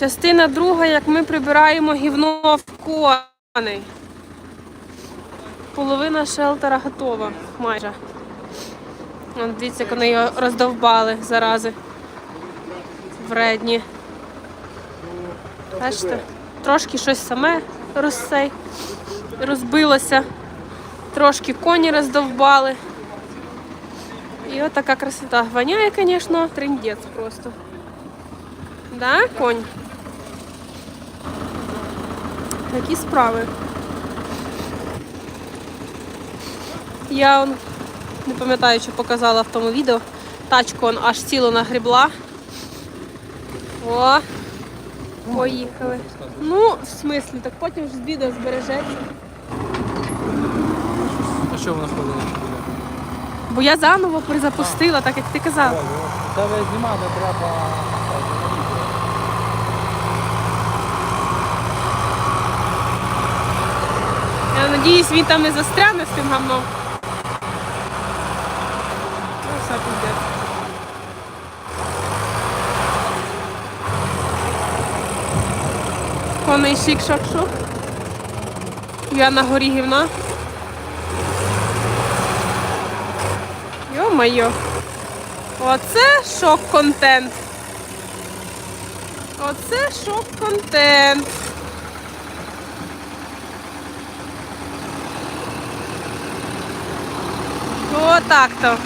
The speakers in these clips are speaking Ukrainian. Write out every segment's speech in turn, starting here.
Частина друга, як ми прибираємо гівно в коней. Половина шелтера готова майже. Вон, дивіться, як вони його роздовбали зарази. Вредні. Бачите? Трошки щось саме розсей, розбилося. Трошки коні роздовбали. І от така красота. Воняє, звісно, триндець просто. Да, конь? Такі справи. Я он, не пам'ятаю, чи показала в тому відео. Тачку он аж ціло нагребла. О, поїхали. Ну, в смислі, так потім ж з відео збережеться. А що вона ходила? Бо я заново перезапустила, так як ти казав. Тебе знімати треба. Я надіюсь, він там не застряне з тим гамном. Ну, все піде. Коней шик-шак-шук. Я на горі гівна. Йо-моє. Оце шок-контент. Оце шок-контент. Отак-то.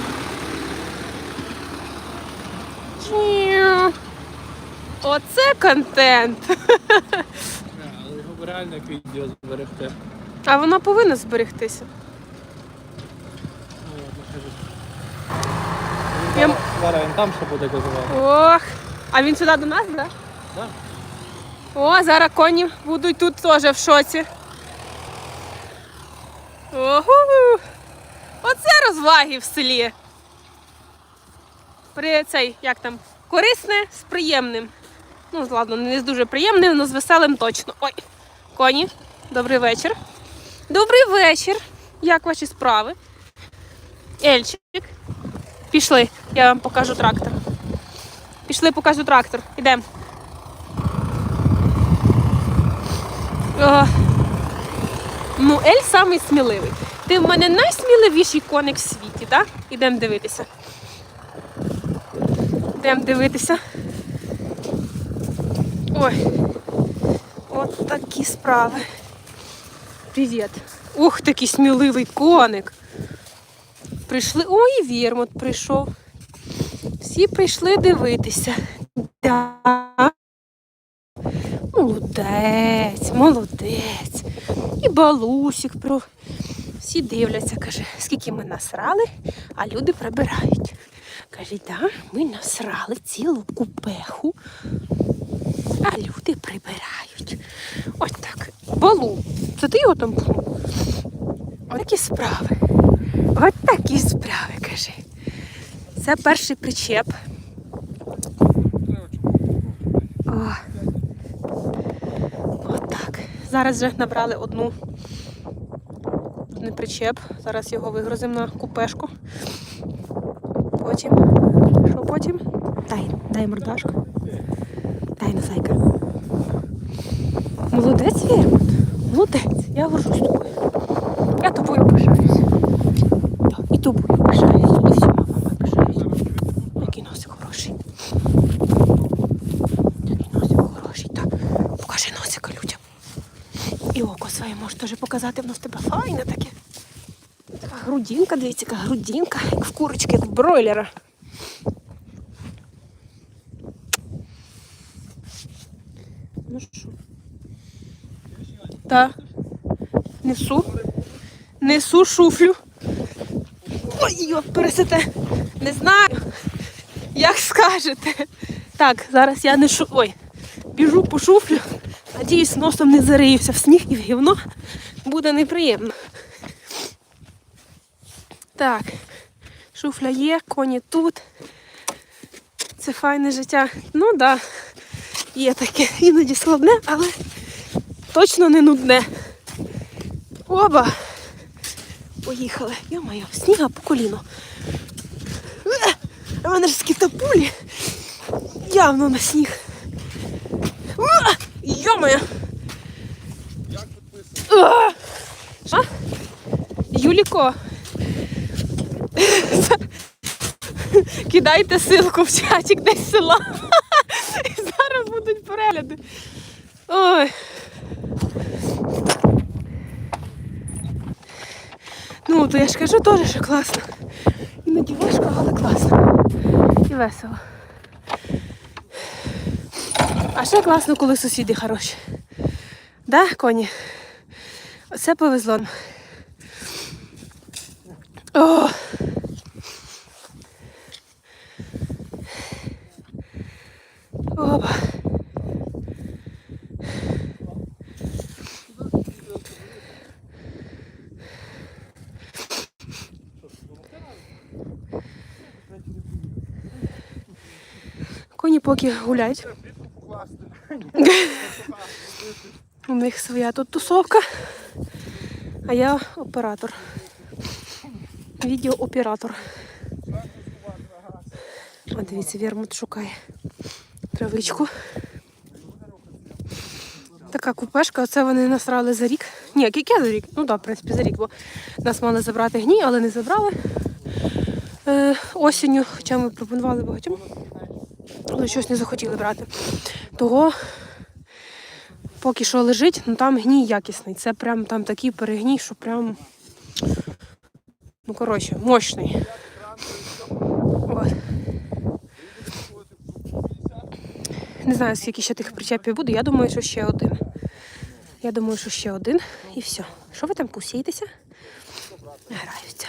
Чіу. Оце контент. Але його реально як відео зберегти. А вона повинна зберегтися. Я- Зараз він там що буде газувати. Ох. А він сюди до нас, так? Да? Да? О, зараз коні будуть тут теж в шоці. Ого! Оце розваги в селі. При цей, як там, корисне з приємним. Ну, ладно, не з дуже приємним, але з веселим точно. Ой, коні, добрий вечір. Добрий вечір. Як ваші справи? Ельчик. Пішли, я вам покажу трактор. Пішли, покажу трактор. Ідемо. Ну, Ель самий сміливий. Ти в мене найсміливіший коник в світі, так? Ідемо дивитися. Ідемо дивитися. Ой. От такі справи. Привіт. Ух, такий сміливий коник. Прийшли. Ой, і Вірмот прийшов. Всі прийшли дивитися. Да. Молодець, молодець. І балусик про. Всі дивляться, каже, скільки ми насрали, а люди прибирають. Каже, да, ми насрали цілу купеху, а люди прибирають. Ось так. Балу, це ти його там? Ось такі справи. Ось такі справи, каже. Це перший причеп. О. Отак. Зараз вже набрали одну один причеп. Зараз його вигрузимо на купешку. Потім. Що потім? Дай, дай мордашку. Дай на зайка. Молодець, Вірмут. Молодець. Я горжусь тобою. Я тобою пишаюся. Так, і тобою пишаюся. І всіма вами пишаюся. Який носик хороший. Який носик хороший. Так, покажи носика людям. І око своє можеш теж показати, воно в тебе файне таке. Грудинка, дивіться, яка грудинка, як в курочки, як в бройлера. Ну що? Так. Несу. Несу шуфлю. Ой, йо, пересете. Не знаю. Як скажете. Так, зараз я не шу... Ой, біжу по шуфлю. Надіюсь, носом не зариюся в сніг і в гівно. Буде неприємно. Так, шуфля є, коні тут. Це файне життя. Ну так, да, є таке. Іноді складне, але точно не нудне. Оба! Поїхали. Йо-моє, сніга по коліно. В мене ж скітапулі явно на сніг. Йо-моє! Як підписано? Юліко. Кидайте ссылку в чатик десь села. І зараз будуть перегляди. Ой. Ну, то я ж кажу теж, що класно. Іноді важко, але класно. І весело. А ще класно, коли сусіди хороші. Да, коні? Оце повезло. О! Опа. Коні поки гуляють. Покласти. У них своя тут тусовка, а я оператор. Відеооператор. О, дивіться, Вермут шукає Травичку. Така купешка, оце вони насрали за рік. Ні, яке за рік? Ну так, в принципі, за рік, бо нас мали забрати гній, але не забрали е, осінню, хоча ми пропонували багатьом, але щось не захотіли брати. Того поки що лежить, ну там гній якісний. Це прям там такий перегній, що прям. Ну, коротше, мощний. От. Не знаю, скільки ще тих причепів буде. Я думаю, що ще один. Я думаю, що ще один і все. Що ви там кусієтеся? Граються.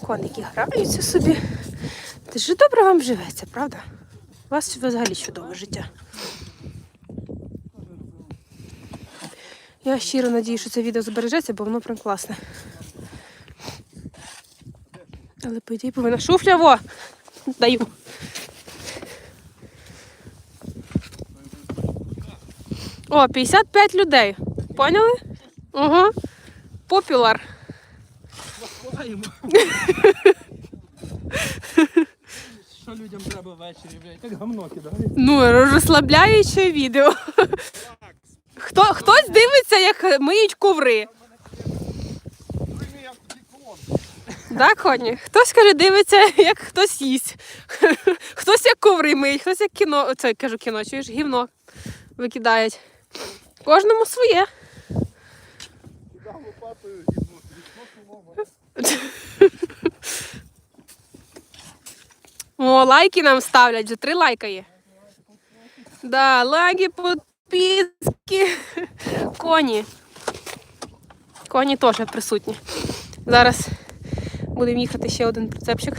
Коники граються собі. Це ж добре вам живеться, правда? У вас взагалі чудове життя. Я щиро надію, що це відео збережеться, бо воно прям класне. Але по ідеї повинна шуфля, во! Даю. О, 55 людей. Поняли? Ага. Популар. Що людям треба ввечері, блядь? Як гамно кидають. Ну, розслабляюче відео. Хто, хтось дивиться, як миють коври. Так, Коні? Хтось каже, дивиться, як хтось їсть. Хтось як коври миють, хтось як кіно. Це кажу кіно, чуєш, гівно викидають. Кожному своє. Лопатою. О, лайки нам ставлять, вже три лайка є. Да, лайки, підписки. Коні. Коні теж присутні. Зараз будемо їхати ще один прицепчик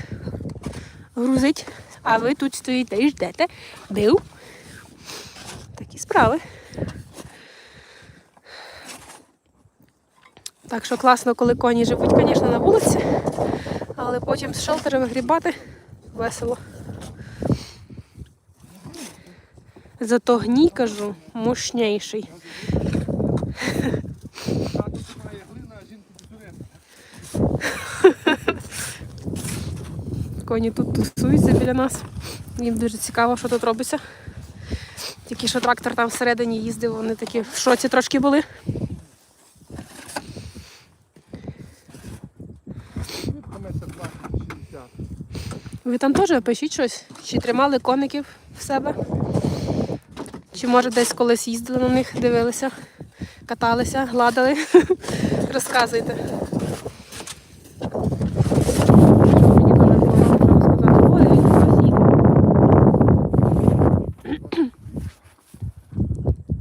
грузить. А ви тут стоїте і ждете. Бив. Такі справи. Так що класно, коли коні живуть, звісно, на вулиці, але потім з шелтера вигрібати весело. Зато гній, кажу, мощніший. Коні тут тусуються біля нас. Їм дуже цікаво, що тут робиться. Тільки що трактор там всередині їздив, вони такі в шоці трошки були. Ви там теж пишіть щось? Чи тримали коників в себе? Чи може десь колись їздили на них, дивилися, каталися, гладили? Розказуйте.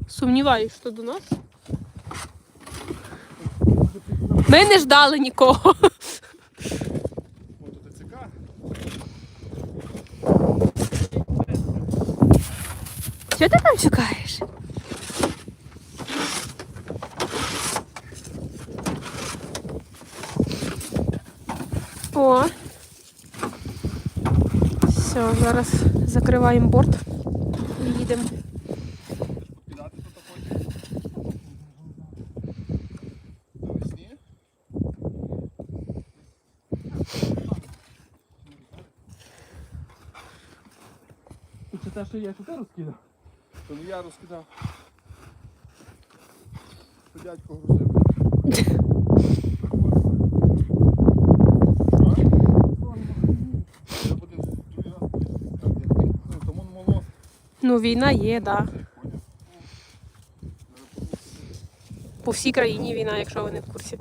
Сумніваюсь, що до нас. Ми не ждали нікого. Що ти там шукаєш? О. Все, зараз закриваємо борт і їдемо. Це те, що я тут розкидав. То не я розкидав. що дядько грузив. Ну, війна є, так. Да. По всій країні війна, якщо ви не в курсі.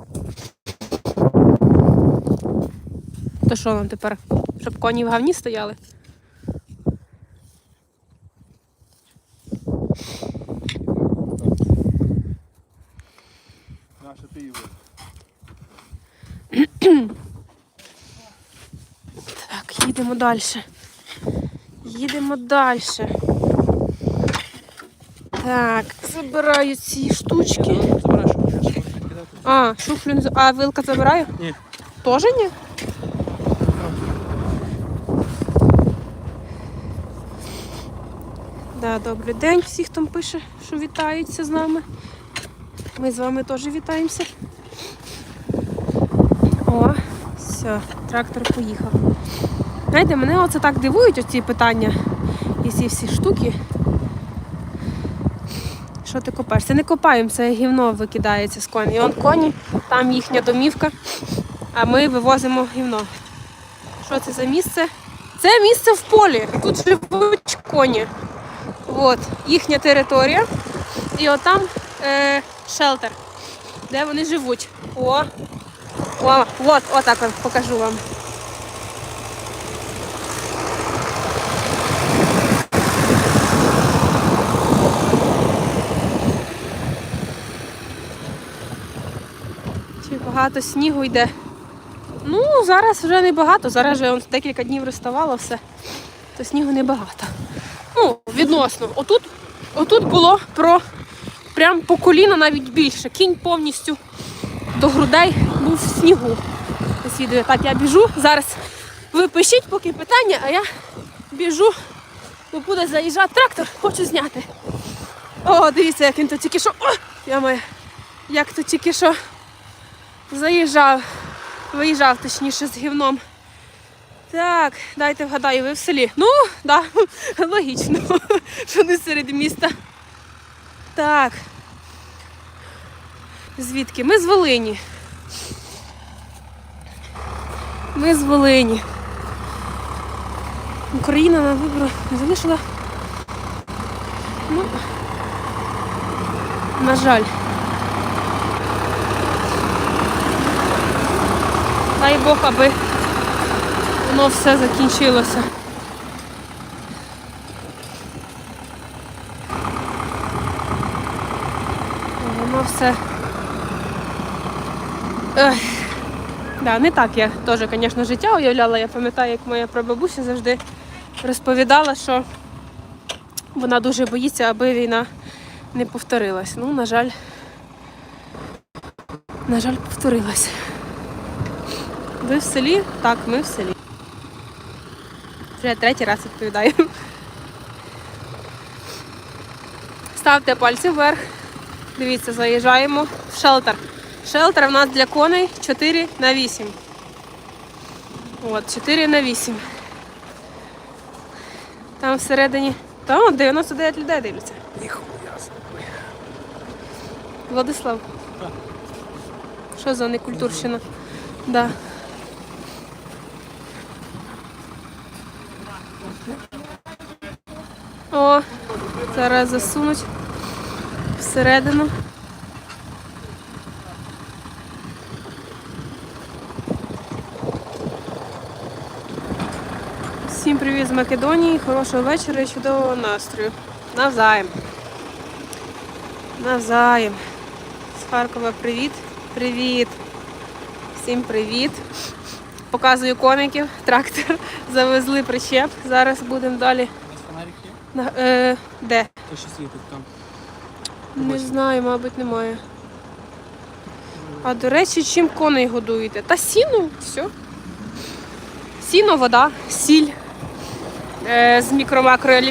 То що нам тепер? Щоб коні в говні стояли? Так, їдемо далі. Їдемо далі. Так, забираю ці штучки. А, шуфлю не А вилка забираю? Ні. Тоже ні? Да, добрий день всіх, хто пише, що вітаються з нами. Ми з вами теж вітаємося. О, все, трактор поїхав. Знаєте, мене оце так дивують оці питання і ці всі штуки. Що ти копаєш? Це не копаємо, це гівно викидається з коні. І он коні, там їхня домівка, а ми вивозимо гівно. Що це за місце? Це місце в полі. Тут живуть коні. От, їхня територія. І отам е, шелтер, де вони живуть. О, о, от, отак вам покажу вам. Чи багато снігу йде. Ну, зараз вже не багато, зараз вже он декілька днів розставало все, то снігу не багато. Ну, відносно. Отут, отут було про прям по коліна навіть більше. Кінь повністю до грудей був в снігу. Так, я біжу. Зараз ви пишіть поки питання, а я біжу, бо буде заїжджати трактор, хочу зняти. О, дивіться, як він тут тільки що. О, я моя, як тут тільки що заїжджав, виїжджав точніше з гівном. Так, дайте вгадаю, ви в селі. Ну, так, да, логічно, що не серед міста. Так. Звідки? Ми з Волині. Ми з Волині. Україна на вибору не залишила. Ну, на жаль. Дай Бог, аби воно все закінчилося. Воно все. Ех. Да, не так я теж, звісно, життя уявляла. Я пам'ятаю, як моя прабабуся завжди розповідала, що вона дуже боїться, аби війна не повторилась. Ну, на жаль, на жаль, повторилась. Ви в селі? Так, ми в селі. Вже третій раз відповідаю. Ставте пальці вверх. Дивіться, заїжджаємо в шелтер. Шелтер в нас для коней 4 на 8. От, 4 на 8. Там всередині. Там 99 людей дивляться. Ніхуя собі. Владислав. Що за некультурщина? Да. О, зараз засунуть всередину. Всім привіт з Македонії, хорошого вечора і чудового настрою. Навзаєм. Навзаєм. З Харкова привіт. Привіт. Всім привіт. Показую коників, трактор. Завезли причеп. Зараз будемо далі. У вас фонарик є? На- Е, де? То що світить там. Не знаю, мабуть, немає. А до речі, чим коней годуєте? Та сіно, все. Сіно, вода, сіль е, з мікро-макроелементами.